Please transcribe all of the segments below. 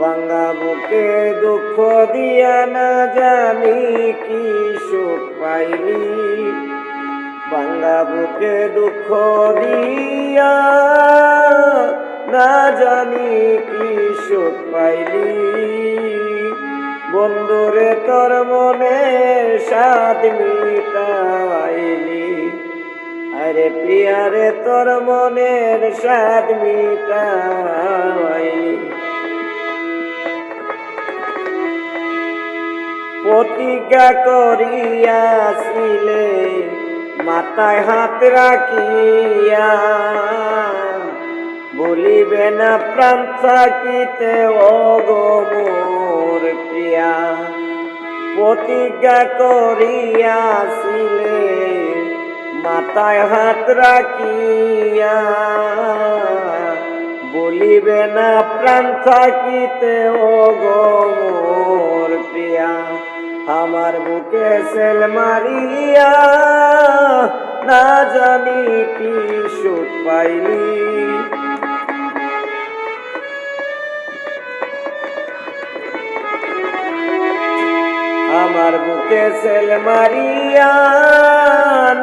ভাঙ্গা বুকে দুঃখ দিয়া না জানি কি সুখ পাইলি ভাঙ্গা বুকে দুঃখ দিয়া না জানি কি সুখ পাইলি বন্ধুরে তোর মনে সাদ মিটাইলি। আরে প্রিয়ারে তোর মনের সাদ মিটাইলি। প্রতিজ্ঞা করিয়াছিলে, মাথায় হাত রাখিয়া। বলিবে না, প্রাণ থাকিতে অগমোর প্রিয়া। প্রতিজ্ঞা করিয়াছিলে, মাথায় হাত রাখিয়া। বলিবে না, প্রাণ থাকিতে অগমোর প্রিয়া। আমার বুকে সেল মারিয়া না জানি কি সুখ পাইলি। আমার বুকে সেল মারিয়া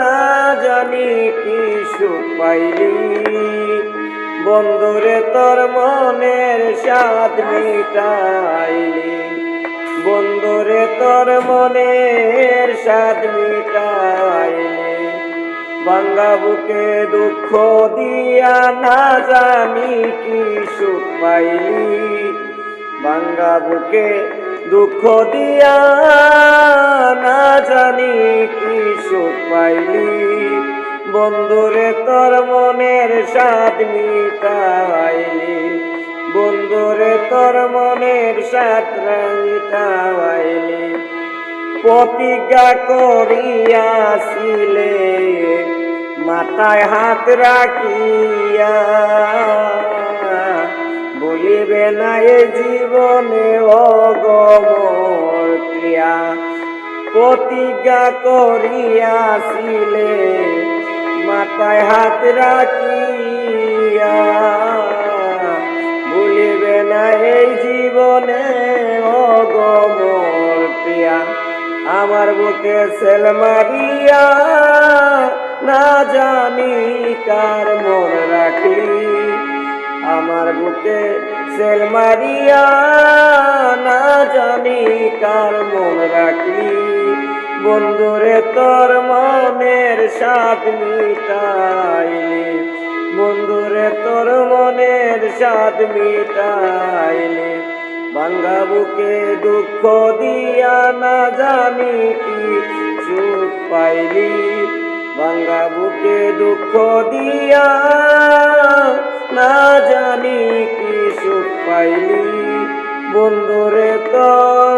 না জানি কি সুখ পাইলি। বন্ধুরে, তোর মনের সাথ মিটাইলি। বন্ধুরে, তোর মনের সাথ মিটাইলি। বাঙ্গা বুকে দুঃখ দিয়া না জানি কি সুখ পাইলি। বাঙ্গা বুকে দুঃখ দিয়া না জানি কি সুখ পাইলি। বন্ধুরে, তোর মনের সাথ মিটাইলি বন্ধুরে, তোর মনের সাথ মিটাইলি প্রতিজ্ঞা করিয়াছিলে, মাথায় হাত রাখিয়া। বলিবে না, এ জীবনে অগমর ক্রিয়া। প্রতিজ্ঞা করিয়াছিলে মাথায় হাত রাখিয়া বলিবে না এই জীবনে অগমর প্রিয়া। আমার বুকে সেল মারিয়া না জানি কার মন রাখলি আমার বুকে সেল মারিয়া না জানি কার মন রাখলি বন্ধুরে, তোর মনের সাথ মিটাইলি বন্ধুরে তোর মনের সাথ মিটাইলি ভাঙ্গা বুকে দুঃখ দিয়া না জানি কি সুখ পাইলি ভাঙ্গা বুকে দুঃখ দিয়া না জানি কি সুখ পাইলি বন্ধুরে তোর